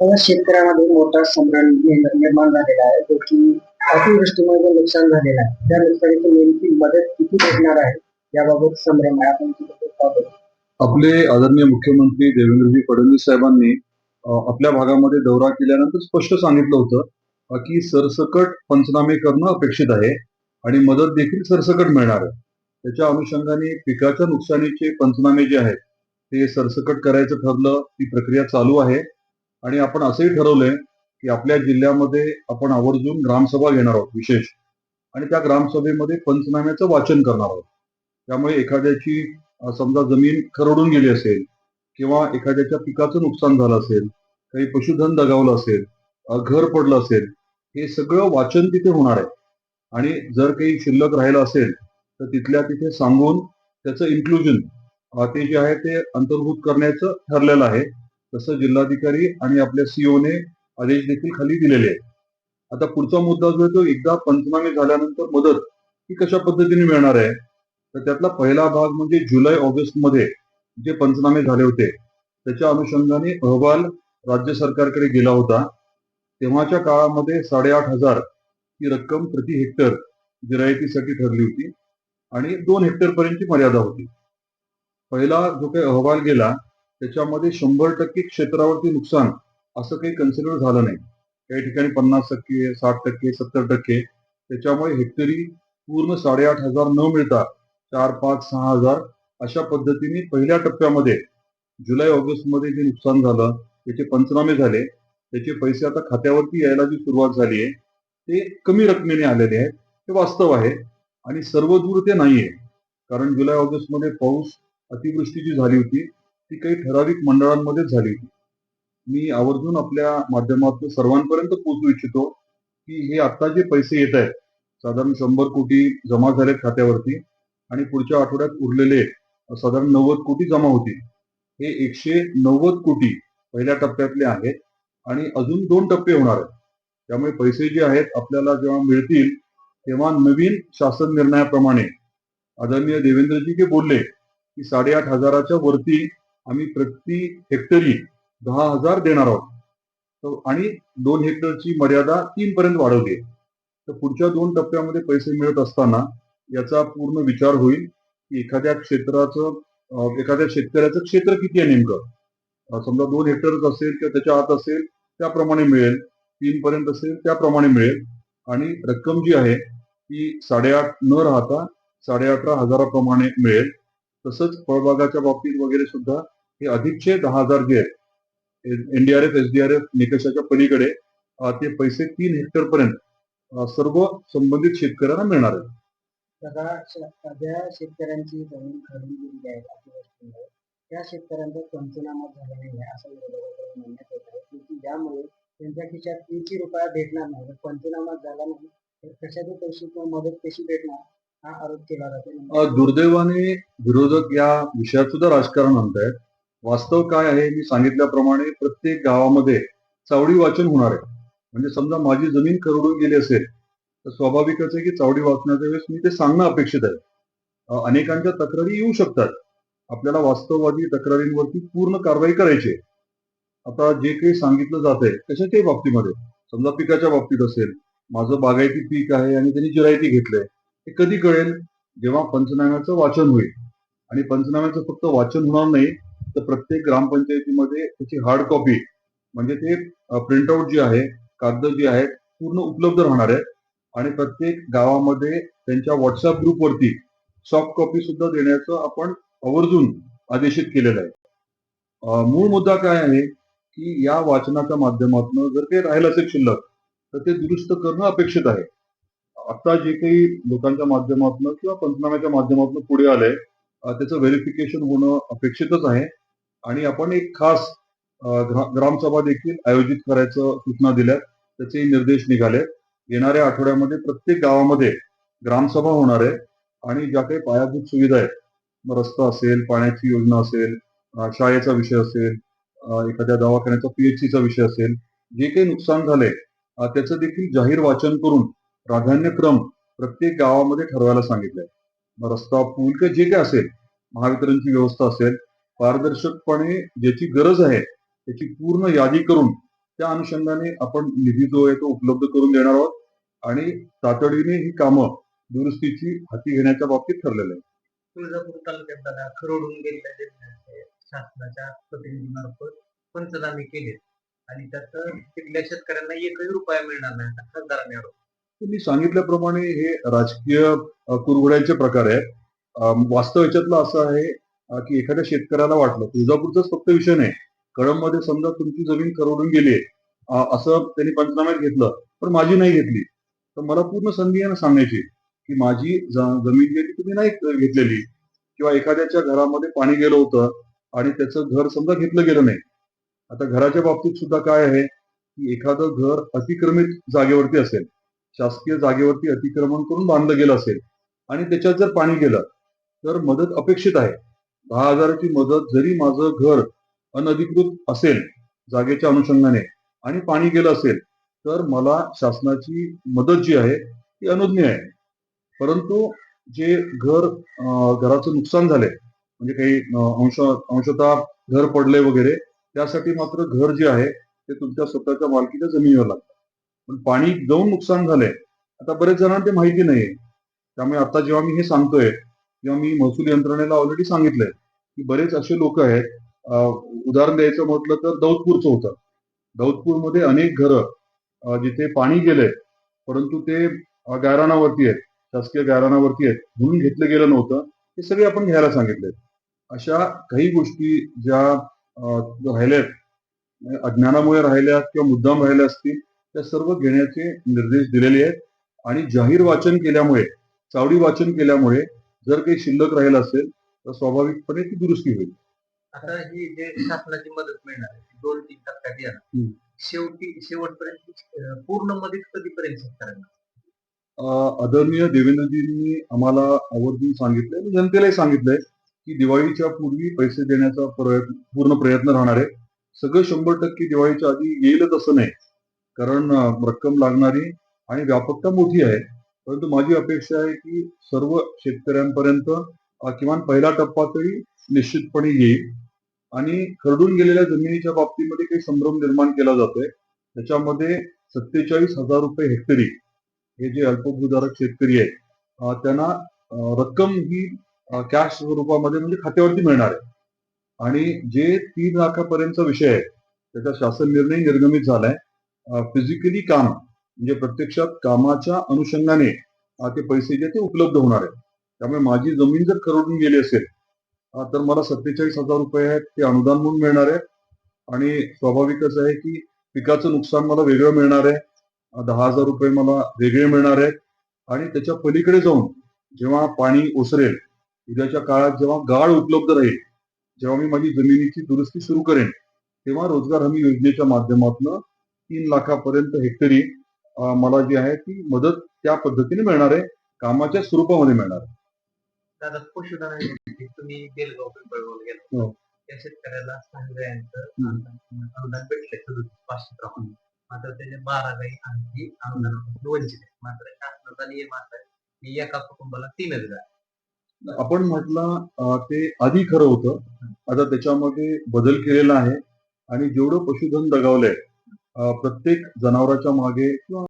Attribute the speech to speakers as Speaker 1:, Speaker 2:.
Speaker 1: शेतकऱ्यामध्ये मोठा संभ्रम निर्माण झालेला आहे जो की अतिवृष्टीमुळे नुकसान झालेलं आहे. त्या नुकसानीची नेमकी मदत किती भेटणार आहे याबाबत संभ्रम आहे आपण
Speaker 2: आपले आदरणीय मुख्यमंत्री देवेंद्रजी फडणवीस साहेबांनी आपल्या भागामध्ये दौरा केल्यानंतर स्पष्ट सांगितलं होतं की सरसकट पंचनामे करणं अपेक्षित आहे आणि मदत देखील सरसकट मिळणार आहे. त्याच्या अनुषंगाने पिकाच्या नुकसानीचे पंचनामे जे आहेत ते सरसकट करायचं ठरलं ती प्रक्रिया चालू आहे. आणि आपण असंही ठरवलंय की आपल्या जिल्ह्यामध्ये आपण आवर्जून ग्रामसभा घेणार आहोत विशेष. आणि त्या ग्रामसभेमध्ये पंचनाम्याचं वाचन करणार आहोत. त्यामुळे एखाद्याची समजा जमीन खरडून गेली असेल किंवा एखाद्याच्या पिकाचं नुकसान झालं असेल काही पशुधन दगावलं असेल घर पडलं असेल हे सगळं वाचन तिथे होणार आहे. आणि जर काही शिल्लक राहिलं असेल तर तिथल्या तिथे सांगून त्याचं इन्क्लुजन ते जे आहे ते अंतर्भूत करण्याचं ठरलेलं आहे. तसं जिल्हाधिकारी आणि आपल्या सीओने आदेश देखील खाली दिलेले आहेत. आता पुढचा मुद्दा जो आहे तो एकदा पंचनामे झाल्यानंतर मदत ही कशा पद्धतीने मिळणार आहे? तर त्यातला पहिला भाग म्हणजे जुलै ऑगस्टमध्ये जे पंचनामे झाले होते त्याच्या अनुषंगाने अहवाल राज्य सरकारकडे गेला होता. तेव्हाच्या काळामध्ये साडेआठ हजार ही रक्कम प्रति हेक्टर जिरायतीसाठी ठरली होती आणि दोन हेक्टर पर्यंतची मर्यादा होती. पहिला जो काही अहवाल गेला त्याच्यामध्ये शंभर टक्के क्षेत्रावरती नुकसान असं काही कन्सिडर झालं नाही. काही ठिकाणी पन्नास टक्के साठ टक्के सत्तर टक्के. त्याच्यामुळे हेक्टरी पूर्ण साडेआठ हजार न मिळता चार पाच सहा हजार अशा पद्धतीने पहिल्या टप्प्यामध्ये जुलै ऑगस्टमध्ये जे नुकसान झालं त्याचे पंचनामे झाले. त्याचे पैसे आता खात्यावरती यायला जी सुरुवात झाली आहे ते कमी रकमेने आलेले आहेत. हे वास्तव आहे. आणि सर्व दूर ते नाहीये. कारण जुलै ऑगस्टमध्ये पाऊस अतिवृष्टी जी झाली होती. ती काही ठराविक मंडळांमध्येच झाली. होती मी आवर्जून आपल्या माध्यमातून सर्वांपर्यंत पोहोचू इच्छितो की हे आता जे पैसे येत आहेत साधारण शंभर कोटी जमा झालेत खात्यावरती आणि पुढच्या आठवड्यात उरलेले साधारण नव्वद कोटी जमा होतील. हे एकशे नव्वद कोटी पहिल्या टप्प्यातले आहेत आणि अजून दोन टप्पे होणार आहेत. त्यामुळे पैसे जे आहेत आपल्याला जेव्हा मिळतील तेव्हा नवीन शासन निर्णयाप्रमाणे आदरणीय देवेंद्रजी जे बोलले की साडेआठ हजाराच्या वरती आम्ही प्रति हेक्टरी दहा हजार देणार आहोत. आणि दोन हेक्टरची मर्यादा तीन पर्यंत वाढवली आहे. तर पुढच्या दोन टप्प्यामध्ये पैसे मिळत असताना याचा पूर्ण विचार होईल की एखाद्या क्षेत्राचं एखाद्या शेतकऱ्याचं क्षेत्र किती आहे नेमकं? समजा दोन हेक्टरच असेल किंवा त्याच्या आत असेल त्याप्रमाणे मिळेल. तीन पर्यंत असेल त्याप्रमाणे मिळेल. आणि रक्कम जी आहे ती साडेआठ न राहता साडेअठरा हजाराप्रमाणे मिळेल. तसंच फळबागाच्या बाबतीत वगैरे सुद्धा हे अधिकचे दहा हजार जे आहेत एनडीआरएफ एसडीआरएफ निकषाच्या पलीकडे ते पैसे तीन हेक्टर पर्यंत सर्व संबंधित शेतकऱ्यांना मिळणार
Speaker 1: सगळ्या शेतकऱ्यांची जमीन खरेदी आहे अतिवृष्टीमुळे त्या शेतकऱ्यांचा पंचनामा झाला नाही आहे असं विरोधकांकडून म्हणण्यात येत आहे. की यामुळे त्यांच्या खिशात एकही रुपया भेटणार नाही. पंचनामा झाला नाही तर कशाचे पैसे किंवा मदत कशी भेटणार हा आरोप केला जातो.
Speaker 2: दुर्दैवाने विरोधक या विषयात सुद्धा राजकारण आणतायत. वास्तव काय आहे मी सांगितल्याप्रमाणे प्रत्येक गावामध्ये चावडी वाचन होणार आहे. म्हणजे समजा माझी जमीन खरडून गेली असेल तर स्वाभाविकच आहे की चावडी वाचण्याच्या वेळेस मी ते सांगणं अपेक्षित आहे. अनेकांच्या तक्रारी येऊ शकतात. आपल्याला वास्तववादी तक्रारींवरती पूर्ण कारवाई करायची आहे. आता जे काही सांगितलं जात आहे कशाच्याही बाबतीमध्ये? समजा पिकाच्या बाबतीत असेल माझं बागायती पीक आहे आणि त्यांनी जिरायती घेतलंय. हे कधी कळेल? जेव्हा पंचनाम्याचं वाचन होईल. आणि पंचनाम्याचं फक्त वाचन होणार नाही तर प्रत्येक ग्रामपंचायतीमध्ये त्याची हार्ड कॉपी म्हणजे ते प्रिंटआउट जे आहे कागद जे आहेत पूर्ण उपलब्ध राहणार आहेत. आणि प्रत्येक गावामध्ये त्यांच्या व्हॉट्सअप ग्रुपवरती सॉफ्ट कॉपी सुद्धा देण्याचं आपण आवर्जून आदेशित केलेलं आहे. मूळ मुद्दा काय आहे की या वाचनाच्या माध्यमातून जर ते राहिलं असेल शिल्लक तर ते दुरुस्त करणं अपेक्षित आहे. आता जे काही लोकांच्या माध्यमातून किंवा पंचनाम्याच्या माध्यमातून पुढे आलंय त्याचं व्हेरिफिकेशन होणं अपेक्षितच आहे. आणि आपण एक खास ग्रामसभा देखील आयोजित करायचं सूचना दिल्यात. त्याचे निर्देश निघाले. येणाऱ्या आठवड्यामध्ये प्रत्येक गावामध्ये ग्रामसभा होणार आहे आणि ज्या काही पायाभूत सुविधा आहेत रस्ता असेल पाण्याची योजना असेल शाळेचा विषय असेल एखाद्या दवाखान्याचा पीएचसीचा विषय असेल जे काही नुकसान झाले त्याचं देखील जाहीर वाचन करून प्राधान्यक्रम प्रत्येक गावामध्ये ठरवायला सांगितलंय. रस्ता पूल किंवा जे काही असेल महावितरणची व्यवस्था असेल पारदर्शकपणे ज्याची गरज आहे त्याची पूर्ण यादी करून त्या अनुषंगाने आपण निधी जो आहे तो उपलब्ध करून देणार आहोत. आणि तातडीने ही कामं दुरुस्तीची हाती घेण्याच्या बाबतीत ठरलेलं आहे
Speaker 1: तुळजापूर तालुक्यात दादा खरडून गेलेल्या शासनाच्या प्रतिनिधीमार्फत पंचनामे केलेत आणि त्यात तिथल्या शेतकऱ्यांना एकही रुपया मिळणार नाही खासदारांनी आरोप.
Speaker 2: मी सांगितल्याप्रमाणे हे राजकीय कुरघोड्यांचे प्रकार आहेत. वास्तव याच्यातलं असं आहे की एखाद्या शेतकऱ्याला वाटलं. तुळजापूरचाच फक्त विषय नाही. कळंबमध्ये समजा तुमची जमीन करवडून गेली आहे. असं त्यांनी पंचनाम्यात घेतलं पण माझी नाही घेतली. तर मला पूर्ण संधी आहे ना सांगण्याची की माझी जमीन जी आहे तुम्ही नाही घेतलेली. किंवा एखाद्याच्या घरामध्ये पाणी गेलं होतं आणि त्याचं घर समजा घेतलं गेलं नाही. आता घराच्या बाबतीत सुद्धा काय आहे की एखादं घर अतिक्रमित जागेवरती असेल शासकीय जागेवरती अतिक्रमण करून बांधलं गेलं असेल आणि त्याच्यात जर पाणी गेलं तर मदत अपेक्षित आहे. दहा हजाराची मदत जरी माझं घर अनधिकृत असेल जागेच्या अनुषंगाने आणि पाणी गेलं असेल तर मला शासनाची मदत जी आहे ती अनुज्ञ आहे. परंतु जे घर घराचं नुकसान झालंय म्हणजे काही अंश अंशतः घर पडले वगैरे त्यासाठी मात्र घर जे आहे ते तुमच्या स्वतःच्या मालकीच्या जमिनीवर लागतं. पण पाणी जाऊन नुकसान झालंय आता बरेच जणांना ते माहिती नाहीये. त्यामुळे आता जेव्हा मी हे सांगतोय किंवा मी महसूल यंत्रणेला ऑलरेडी सांगितलंय की बरेच असे लोक आहेत उदाहरण द्यायचं म्हटलं तर दौदपूरचं होतं. दौदपूरमध्ये अनेक घरं जिथे पाणी गेलंय परंतु ते गायरानावरती आहेत शासकीय गायरानावरती आहेत म्हणून घेतलं गेलं नव्हतं. हे सगळे आपण घ्यायला सांगितले अशा काही गोष्टी ज्या राहिल्यात अज्ञानामुळे राहिल्या किंवा मुद्दाम राहिल्या असतील त्या सर्व घेण्याचे निर्देश दिलेले आहेत. आणि जाहीर वाचन केल्यामुळे चावडी वाचन केल्यामुळे जर काही शिल्लक राहिलं असेल तर स्वाभाविकपणे ती दुरुस्ती होईल.
Speaker 1: आता ही जे शासनाची मदत मिळणार आहे दोन तीन टप्प्यात. येणार. शेवटी शेवटपर्यंत पूर्ण मदत कधीपर्यंत शेतकऱ्यांना
Speaker 2: आदरणीय देवेंद्रजींनी आम्हाला आवर्जून सांगितलंय आणि जनतेलाही सांगितलंय की दिवाळीच्या पूर्वी पैसे देण्याचा प्रयत्न पूर्ण प्रयत्न राहणार आहे. सगळं शंभर टक्के दिवाळीच्या आधी येईलच असं नाही. कारण रक्कम लागणारी आणि व्यापकता मोठी आहे. परंतु माझी अपेक्षा आहे की सर्व शेतकऱ्यांपर्यंत किमान पहिला टप्पा तरी निश्चितपणे येईल. आणि खरडून गेलेल्या जमिनीच्या बाबतीमध्ये काही संभ्रम निर्माण केला जातोय. त्याच्यामध्ये सत्तेचाळीस हजार रुपये हेक्टरी हे जे अल्पभूधारक शेतकरी आहेत त्यांना रक्कम ही कॅश स्वरूपामध्ये म्हणजे खात्यावरती मिळणार आहे. आणि जे तीन लाखापर्यंतचा विषय आहे त्याचा शासन निर्णय निर्गमित झालाय. फिजिकली काम म्हणजे प्रत्यक्षात कामाच्या अनुषंगाने ते पैसे जे ते उपलब्ध होणार आहे त्यामुळे माझी जमीन जर खरडून गेली असेल तर मला सत्तेचाळीस हजार रुपये आहेत ते अनुदान म्हणून मिळणार आहे. आणि स्वाभाविकच आहे की पिकाचं नुकसान मला वेगळं मिळणार आहे. दहा हजार रुपये मला वेगळे मिळणार आहेत. आणि त्याच्या पलीकडे जाऊन जेव्हा पाणी ओसरेल उद्याच्या काळात जेव्हा गाळ उपलब्ध राहील जेव्हा मी माझी जमिनीची दुरुस्ती सुरू करेन तेव्हा रोजगार हमी योजनेच्या माध्यमातून तीन लाखापर्यंत हेक्टरी मला जी आहे ती मदत त्या पद्धतीने मिळणार आहे कामाच्या स्वरूपामध्ये मिळणार आहे.
Speaker 1: दादा तुम्ही बेलगाव पिंपळगाव गेला
Speaker 2: हो.
Speaker 1: त्या शेतकऱ्याला सहाव्यांचं अनुदान भेटले पाचशे प्रमाणे मात्र त्याचे बारा गाई आणखी अनुदानापासून वंचित आहे. मात्र शासनाचा नियम असा की एका कुटुंबाला तीनच गाय
Speaker 2: आपण म्हटलं ते आधी खरं होतं. आता त्याच्यामध्ये बदल केलेला आहे. आणि जेवढं पशुधन दगावलंय प्रत्येक जनावराच्या मागे किंवा